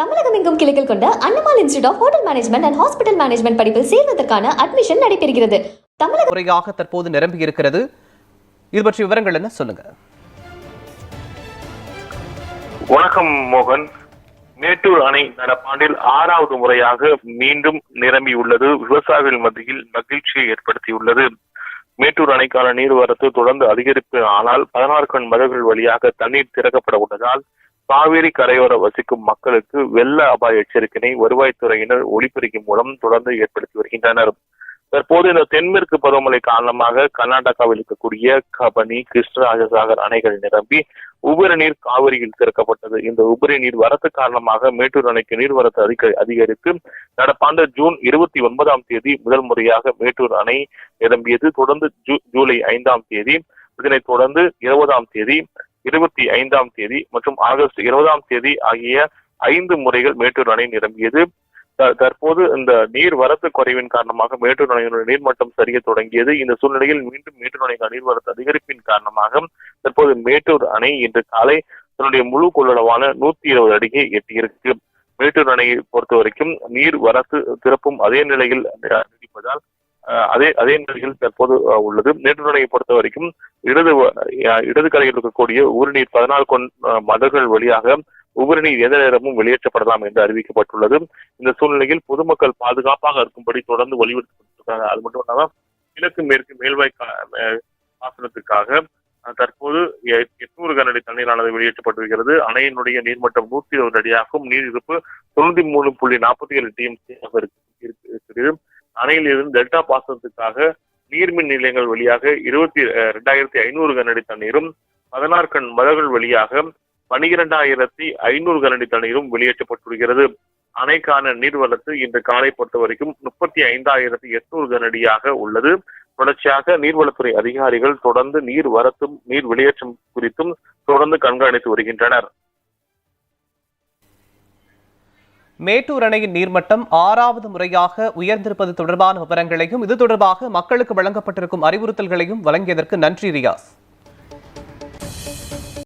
தமிழகம் எங்கும் கிளைகள் கொண்ட Annamal institute of hotel management and hospital management படிப்பில் சேர்வதற்கான அட்மிஷன் நடைபெறுகிறது. தமிழக முறையாக தற்போது நிரம்பி இருக்கிறது. இது பற்றி விவரங்கள் என்ன? சொல்லுங்க. வணக்கம் மோகன். மேட்டூர் அணை நடப்பாண்டில் ஆறாவது முறையாக மீண்டும் நிரம்பியுள்ளது விவசாயிகள் மத்தியில் மகிழ்ச்சியை ஏற்படுத்தியுள்ளது. மேட்டூர் அணைக்கான நீர்வரத்து தொடர்ந்து அதிகரிப்பு ஆனால் பதினாறு கண் மதகுகள் வழியாக தண்ணீர் திறக்கப்பட உள்ளதால் காவிரி கரையோர வசிக்கும் மக்களுக்கு வெள்ள அபாய எச்சரிக்கையை வருவாய்த்துறையினர் ஒளிபெருக்கி மூலம் தொடர்ந்து ஏற்படுத்தி வருகின்றனர். தற்போது இந்த தென்மேற்கு பருவமழை காரணமாக கர்நாடகாவில் இருக்கக்கூடிய கபனி கிருஷ்ணராஜசாகர் அணைகள் நிரம்பி உபரி நீர் காவிரியில் திறக்கப்பட்டது. இந்த உபரி நீர் வரத்து காரணமாக மேட்டூர் அணைக்கு நீர்வரத்து அதிக அதிகரித்து நடப்பாண்டு ஜூன் இருபத்தி ஒன்பதாம் தேதி முதல் முறையாக மேட்டூர் அணை நிரம்பியது. தொடர்ந்து ஜூ ஜூலை ஐந்தாம் தேதி இதனைத் தொடர்ந்து இருபதாம் தேதி இருபத்தி ஐந்தாம் தேதி மற்றும் ஆகஸ்ட் இருபதாம் தேதி ஆகிய ஐந்து முறைகள் மேட்டூர் அணை நிரம்பியது. தற்போது இந்த நீர் வரத்து குறைவின் காரணமாக மேட்டூர் அணையினுடைய நீர்மட்டம் சரிய தொடங்கியது. இந்த சூழ்நிலையில் மீண்டும் மேட்டூர் அணைக்கான நீர்வரத்து அதிகரிப்பின் காரணமாக தற்போது மேட்டூர் அணை இன்று காலை தன்னுடைய முழு கொள்ளளவான நூத்தி இருபது அடியை எட்டியிருக்கு. மேட்டூர் அணையை பொறுத்த வரைக்கும் நீர் வரத்து திறப்பும் அதே நிலையில் நீடிப்பதால் அதே அதே நிலையில் தற்போது உள்ளது. நேற்று பொறுத்த வரைக்கும் இடது இடது கரையில் இருக்கக்கூடிய உருநீர் பதினாலு கொண் மதகுகள் வழியாக உபரிநீர் எந்த நேரமும் வெளியேற்றப்படலாம் என்று அறிவிக்கப்பட்டுள்ளது. இந்த சூழ்நிலையில் பொதுமக்கள் பாதுகாப்பாக இருக்கும்படி தொடர்ந்து வலியுறுத்தப்பட்டிருக்காங்க அது மட்டும் இல்லாம கிழக்கு மேற்கு மேல்வாய் கா- பாசனத்துக்காக தற்போது எட்நூறு கனஅடி தண்ணீரானது வெளியேற்றப்பட்டிருக்கிறது. அணையினுடைய நீர்மட்டம் நூத்தி இருபது அடியாகவும் நீர் இருப்பு தொண்ணூத்தி மூணு புள்ளி நாற்பத்தி ஏழு டிஎம்சி இருக்கிறது அணையிலிருந்து டெல்டா பாசனத்துக்காக நீர்மின் நிலையங்கள் வழியாக இருபத்தி அஹ், ரெண்டாயிரத்தி ஐநூறு கனஅடி தண்ணீரும் பதினாறு கண் மதகுகள் வழியாக பனிரெண்டாயிரத்தி ஐநூறு கனஅடி தண்ணீரும் வெளியேற்றப்பட்டுள்ளது. அணைக்கான நீர்வரத்து இன்று காலை பொறுத்த வரைக்கும் முப்பத்தி ஐந்தாயிரத்தி எட்நூறு கனஅடியாக உள்ளது. தொடர்ச்சியாக நீர்வளத்துறை அதிகாரிகள் தொடர்ந்து நீர் வரத்தும் நீர் வெளியேற்றம் குறித்தும் தொடர்ந்து கண்காணித்து வருகின்றனர். மேட்டூர் அணையின் நீர்மட்டம் ஆறாவது முறையாக உயர்ந்திருப்பது தொடர்பான விவரங்களையும் இது தொடர்பாக மக்களுக்கு வழங்கப்பட்டிருக்கும் அறிவுறுத்தல்களையும் வழங்கியதற்கு நன்றி ரியாஸ்.